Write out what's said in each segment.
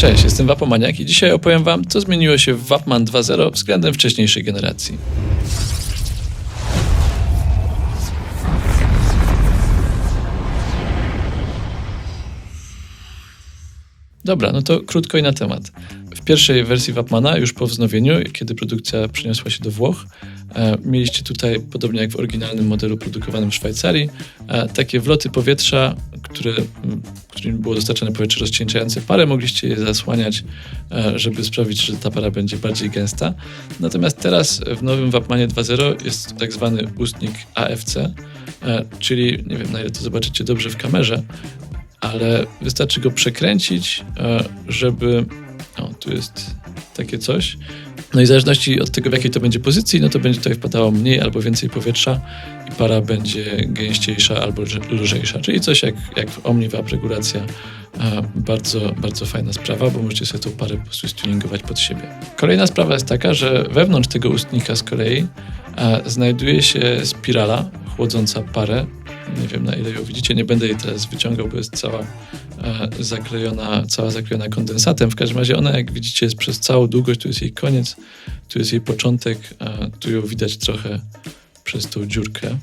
Cześć, jestem Wapomaniak i dzisiaj opowiem Wam, co zmieniło się w Wapman 2.0 względem wcześniejszej generacji. Dobra, no to krótko i na temat. W pierwszej wersji Wapmana, już po wznowieniu, kiedy produkcja przeniosła się do Włoch, e, mieliście tutaj, podobnie jak w oryginalnym modelu produkowanym w Szwajcarii, e, takie wloty powietrza, które, którym było dostarczane powietrze rozcieńczające parę, mogliście je zasłaniać, e, żeby sprawić, że ta para będzie bardziej gęsta. Natomiast teraz w nowym Wapmanie 2.0 jest tak zwany ustnik AFC, e, czyli nie wiem na ile to zobaczycie dobrze w kamerze, ale wystarczy go przekręcić, e, żeby. O, tu jest takie coś. No i w zależności od tego, w jakiej to będzie pozycji, no to będzie tutaj wpadało mniej albo więcej powietrza i para będzie gęściejsza albo lże- lżejsza. Czyli coś jak, jak w regulacja. Bardzo, bardzo fajna sprawa, bo możecie sobie tą parę po prostu stuningować pod siebie. Kolejna sprawa jest taka, że wewnątrz tego ustnika z kolei znajduje się spirala chłodząca parę. Nie wiem na ile ją widzicie, nie będę jej teraz wyciągał, bo jest cała e, zaklejona, cała zaklejona kondensatem. W każdym razie ona, jak widzicie, jest przez całą długość, tu jest jej koniec, tu jest jej początek, e, tu ją widać trochę przez tą dziurkę.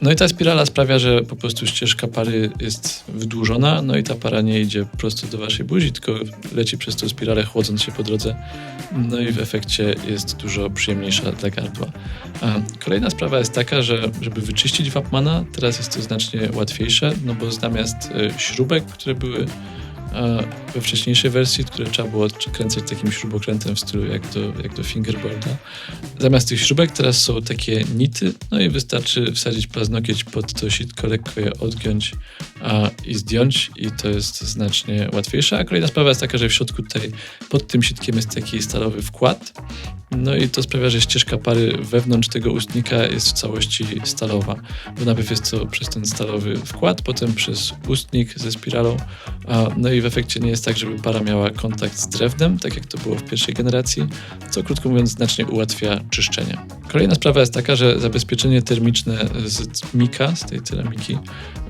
No i ta spirala sprawia, że po prostu ścieżka pary jest wydłużona, no i ta para nie idzie prosto do waszej buzi, tylko leci przez tą spiralę, chłodząc się po drodze. No i w efekcie jest dużo przyjemniejsza dla gardła. Kolejna sprawa jest taka, że żeby wyczyścić Wapmana, teraz jest to znacznie łatwiejsze, no bo zamiast e, śrubek, które były e, we wcześniejszej wersji, które trzeba było kręcać takim śrubokrętem w stylu jak do, jak do fingerboarda. Zamiast tych śrubek teraz są takie nity, no i wystarczy wsadzić paznokieć pod to sitko, lekko je odgiąć a, i zdjąć i to jest znacznie łatwiejsze. A kolejna sprawa jest taka, że w środku tutaj pod tym sitkiem jest taki stalowy wkład, no i to sprawia, że ścieżka pary wewnątrz tego ustnika jest w całości stalowa, bo najpierw jest to przez ten stalowy wkład, potem przez ustnik ze spiralą, no i w efekcie nie jest tak, żeby para miała kontakt z drewnem, tak jak to było w pierwszej generacji, co krótko mówiąc znacznie ułatwia czyszczenie. Kolejna sprawa jest taka, że zabezpieczenie termiczne z mika, z tej ceramiki,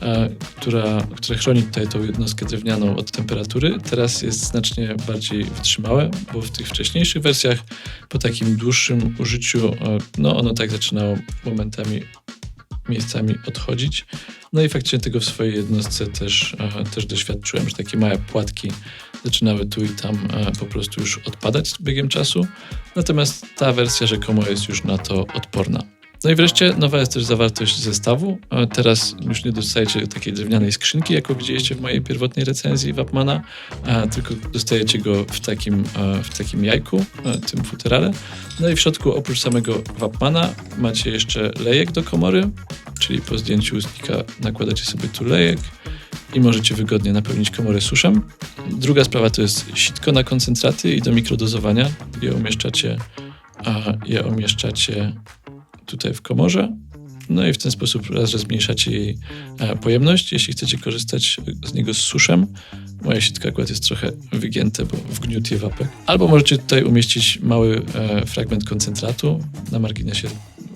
e, która, które chroni tutaj tą jednostkę drewnianą od temperatury, teraz jest znacznie bardziej wytrzymałe, bo w tych wcześniejszych wersjach po takim dłuższym użyciu, e, no ono tak zaczynało momentami miejscami odchodzić. No i faktycznie tego w swojej jednostce też, e, też doświadczyłem, że takie małe płatki zaczynały tu i tam e, po prostu już odpadać z biegiem czasu. Natomiast ta wersja rzekomo jest już na to odporna. No i wreszcie nowa jest też zawartość zestawu. E, Teraz już nie dostajecie takiej drewnianej skrzynki, jaką widzieliście w mojej pierwotnej recenzji Wapmana, tylko dostajecie go w takim, e, w takim jajku, e, tym futerale. No i w środku oprócz samego Wapmana macie jeszcze lejek do komory, czyli po zdjęciu ustnika nakładacie sobie tu lejek i możecie wygodnie napełnić komorę suszem. Druga sprawa to jest sitko na koncentraty i do mikrodozowania. Je umieszczacie, je umieszczacie tutaj w komorze. No i w ten sposób raz, że zmniejszacie jej e, pojemność. Jeśli chcecie korzystać z niego z suszem, moje sitko akurat jest trochę wygięte, bo wgniótł je wapek. Albo możecie tutaj umieścić mały e, fragment koncentratu. Na marginesie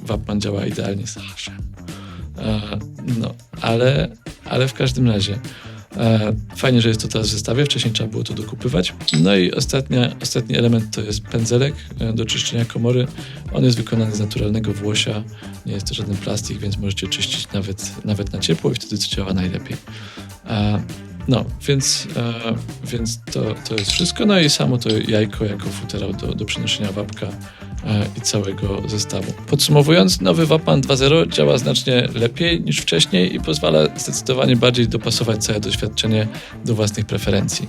Wapman działa idealnie z haszem. E, no, ale, ale w każdym razie fajnie, że jest to teraz w zestawie. Wcześniej trzeba było to dokupywać. No i ostatnia, ostatni element to jest pędzelek e, do czyszczenia komory. On jest wykonany z naturalnego włosia. Nie jest to żaden plastik, więc możecie czyścić nawet, nawet na ciepło i wtedy to działa najlepiej. E, no, więc, e, więc to, to jest wszystko. No i samo to jajko jako futerał do, do przenoszenia wapka e, i całego zestawu. Podsumowując, nowy Wapman 2.0 działa znacznie lepiej niż wcześniej i pozwala zdecydowanie bardziej dopasować całe doświadczenie do własnych preferencji.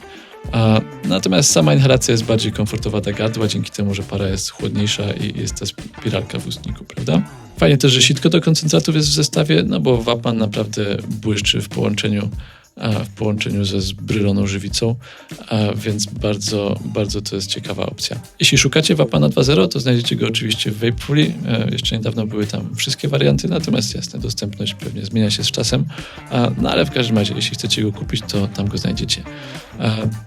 Natomiast sama inhalacja jest bardziej komfortowa dla gardła, dzięki temu, że para jest chłodniejsza i jest ta spiralka w ustniku, prawda? Fajnie też, że sitko do koncentratów jest w zestawie, no bo Wapman naprawdę błyszczy w połączeniu w połączeniu ze zbryloną żywicą, a, więc bardzo, bardzo to jest ciekawa opcja. Jeśli szukacie Wapana 2.0, to znajdziecie go oczywiście w Vapefully. E, Jeszcze niedawno były tam wszystkie warianty, natomiast jasne, dostępność pewnie zmienia się z czasem. No ale w każdym razie, jeśli chcecie go kupić, to tam go znajdziecie.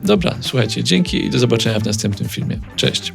Dobra, słuchajcie, dzięki i do zobaczenia w następnym filmie. Cześć!